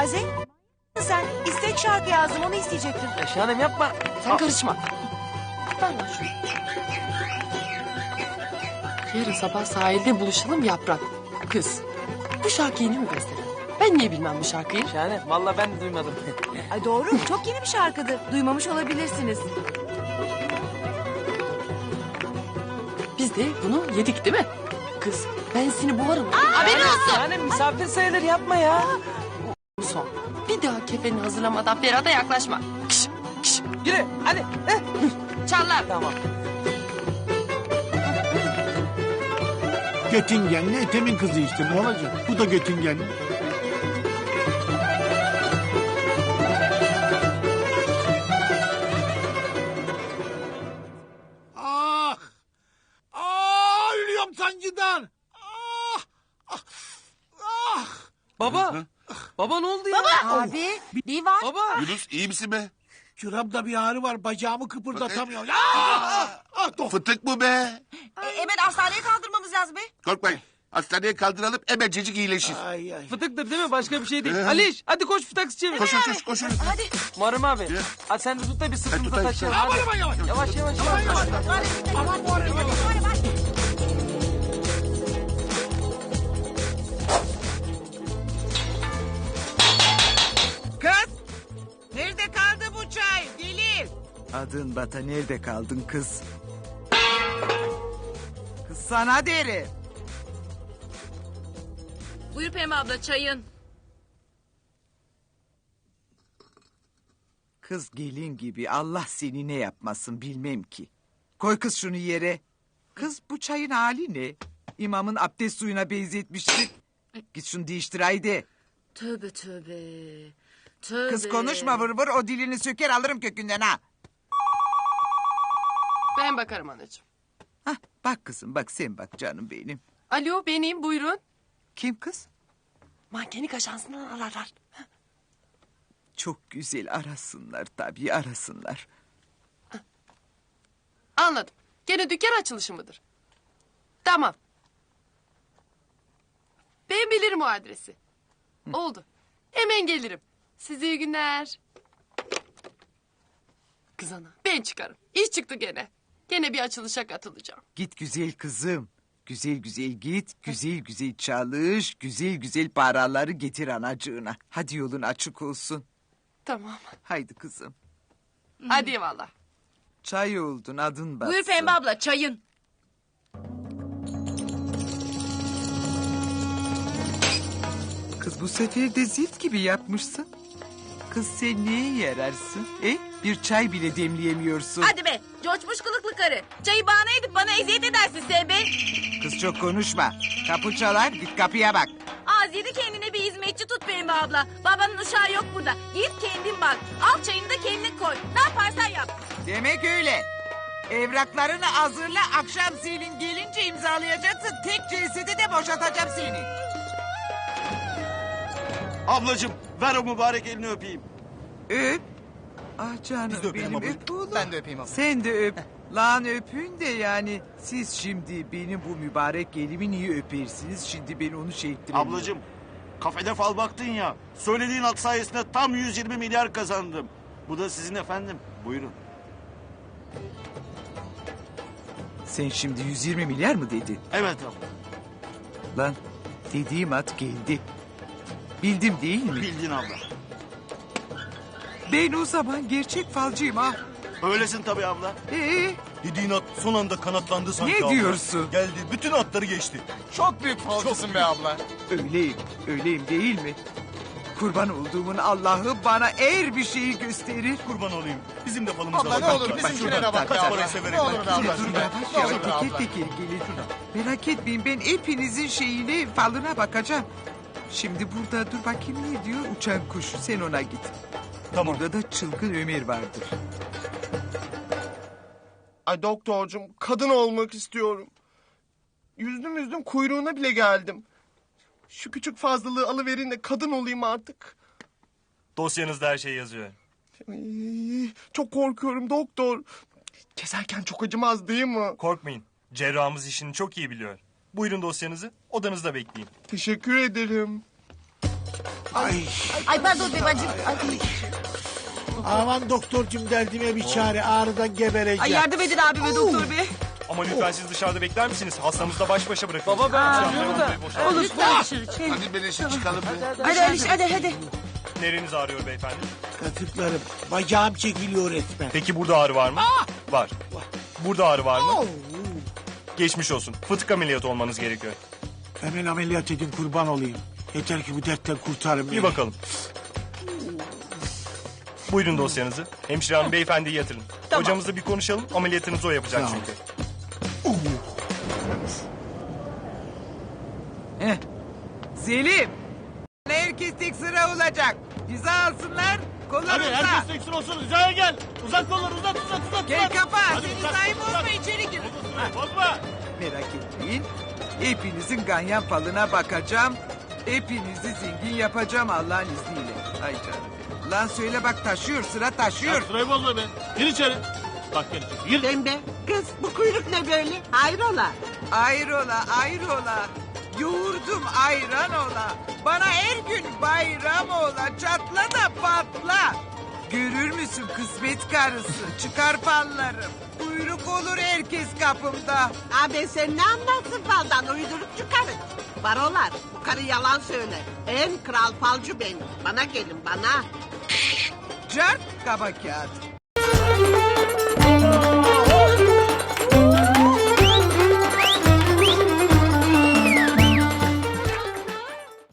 Şaze? Sen istek şarkı yazdım onu isteyecektin. Ya Şahanem yapma. Sen karışma. Lan şunu. Yarın sabah sahilde buluşalım yaprak. Kız. Bu şarkıyı yeni mi bestledin? Ben niye bilmem bu şarkıyı? Şahane. Valla ben de duymadım. Ay doğru çok yeni bir şarkıdır. Duymamış olabilirsiniz. Biz de bunu yedik değil mi? Kız ben seni boğarım. Haberin olsun. Şahanem misafir sayılır yapma ya. Bir daha kefeni hazırlamadan Ferhat'a yaklaşma. Kış, kış. Yürü hadi. Eh. Çarlar. Tamam. Götüngenli Ethem'in kızı işte ne olacak? Bu da Götüngenli. Ah! Ah! Ölüyorum sancıdan! Ah! Ah! Ah! Baba. Baba ne oldu ya? Baba. Abi divan. Baba. Yunus iyi misin be? Şuramda bir ağrı var bacağımı kıpırdatamıyorum. Ah! Ah! Dur. Fıtık mı be? E, hemen hastaneye kaldırmamız lazım be. Korkmayın. Hastaneye kaldıralım hemencecik iyileşir. Ay ay. Fıtıktır değil mi? Başka bir şey değil. Aliş hadi koş bir taksi çevir. Koşun koşun koşun. Hadi. Muharrem abi. Hadi sen de tut da bir sırtımıza tutayım. taşıyalım. Aman Hadi. aman yavaş. Yavaş yavaş yavaş. Aman bu arada yavaş. Kız! Adın Bata nerede kaldın kız? Kız sana derim. Buyur Pembe abla çayın. Kız gelin gibi Allah seni ne yapmasın bilmem ki. Koy kız şunu yere. Kız bu çayın hali ne? İmamın abdest suyuna benzetmişsin. Git şunu değiştir haydi. Tövbe tövbe. Tövbe. Kız konuşma vır vır o dilini söker alırım kökünden ha. Ben bakarım anacığım. Hah, bak kızım bak sen bak canım benim. Alo benim buyurun. Kim kız? Mankenik ajansından ararlar. Çok güzel arasınlar tabii arasınlar. Anladım. Gene dükkan açılışı mıdır? Tamam. Ben bilirim o adresi. Oldu. Hemen gelirim. Size iyi günler. Kız ana ben çıkarım. İş çıktı gene. Gene bir açılışa katılacağım. Git güzel kızım. Güzel güzel git, güzel güzel çalış, güzel güzel paraları getir anacığına. Hadi yolun açık olsun. Tamam. Haydi kızım. Hadi eyvallah. Çay oldun adın batsın. Buyur Pembe abla çayın. Kız bu sefer de zift gibi yapmışsın. Kız sen neye yararsın? E? Bir çay bile demleyemiyorsun. Hadi be coşmuş kılıklı karı. Çayı bahane edip bana eziyet edersin sen be. Kız çok konuşma. Kapı çalar git kapıya bak. Az yedi kendine bir hizmetçi tut Pembe abla. Babanın uşağı yok burada. Git kendin bak. Al çayını da kendin koy. Ne yaparsan yap. Demek öyle. Evraklarını hazırla akşam senin gelince imzalayacaksın. Tek cesedi de boşatacağım seni. Ablacığım ver o mübarek elini öpeyim. Öp. Ah canım Biz de öpelim benim abla. öp oğlum. Ben de öpeyim abla. Sen de öp. Lan öpün de yani siz şimdi benim bu mübarek elimi niye öpersiniz? Şimdi ben onu şey ettiremiyorum. Ablacığım kafede fal baktın ya. Söylediğin at sayesinde tam 120 milyar kazandım. Bu da sizin efendim. Buyurun. Sen şimdi 120 milyar mı dedin? Evet abla. Lan dediğim at geldi. Bildim değil mi? Bildin abla. Ben o zaman gerçek falcıyım ha. Öylesin tabii abla. Ee, Dediğin at son anda kanatlandı sanki Ne abla. diyorsun? Geldi bütün atları geçti. Çok büyük falcısın be abla. öyleyim, öyleyim değil mi? Kurban olduğumun Allah'ı bana eğer bir şeyi gösterir. Kurban olayım. Bizim de falımıza Abla, ne olur Bak bizimkine şuradan. de bak Kaç be parayı abla. severek Ne olur bak. be abla. Dur yavaş Ne yavaş olur be teker abla. teker gelir. Merak etmeyin ben hepinizin şeyine falına bakacağım. Şimdi burada dur bakayım ne diyor uçan kuş sen ona git. Tamam. Burada da çılgın Ömer vardır. Ay doktorcum kadın olmak istiyorum. Yüzdüm yüzdüm kuyruğuna bile geldim. Şu küçük fazlalığı alıverin de kadın olayım artık. Dosyanızda her şey yazıyor. Ay, çok korkuyorum doktor. Keserken çok acımaz değil mi? Korkmayın. Cerrahımız işini çok iyi biliyor. Buyurun dosyanızı. Odanızda bekleyin. Teşekkür ederim. Ay. Ay pardon be bacım. Ay, Aman doktorcum derdime bir çare. Ağrıdan gebereceğim. Ay yardım edin abime doktor bey. Ama lütfen siz dışarıda bekler misiniz? Hastamızla baş başa bırakın. Baba ben ağrıyorum da. Olur. Hadi beleşe çıkalım be. Hadi Aliş hadi hadi. Nereniz ağrıyor beyefendi? Katıklarım. Bacağım çekiliyor resmen. Peki burada ağrı var mı? Var. Burada ağrı var mı? Geçmiş olsun. Fıtık ameliyatı olmanız gerekiyor. Hemen ameliyat edin kurban olayım. Yeter ki bu dertten kurtarın beni. Bir bakalım. Buyurun dosyanızı. Hemşire hanım beyefendiyi yatırın. Hocamızla bir konuşalım. Ameliyatınızı o yapacak Tamam. çünkü. Heh. Selim. Herkes tek sıra olacak. Hiza alsınlar. Kollarında. teksin olsun. Hizaya gel. Uzat kolları uzat uzat uzat. Gel kapa. Senin hizayı bozma içeri gir. Bozma. Merak etmeyin. Hepinizin ganyan falına bakacağım. Hepinizi zengin yapacağım Allah'ın izniyle. Ay canım. Lan söyle bak taşıyor sıra taşıyor. Sırayı bozma be. Gir içeri. Bak gel içeri. Gir. Pembe. Kız bu kuyruk ne böyle? Hayrola? Ayrola ayrola. Yoğurdum ayran ola. Bana her gün bayram ola. Çatla da patla. Görür müsün kısmet karısı? Çıkar fallarım. Kuyruk olur herkes kapımda. Abi sen ne anlarsın faldan uydurup çıkarın. Barolar bu karı yalan söyler. En kral falcı benim. Bana gelin bana. Cart kaba kağıt.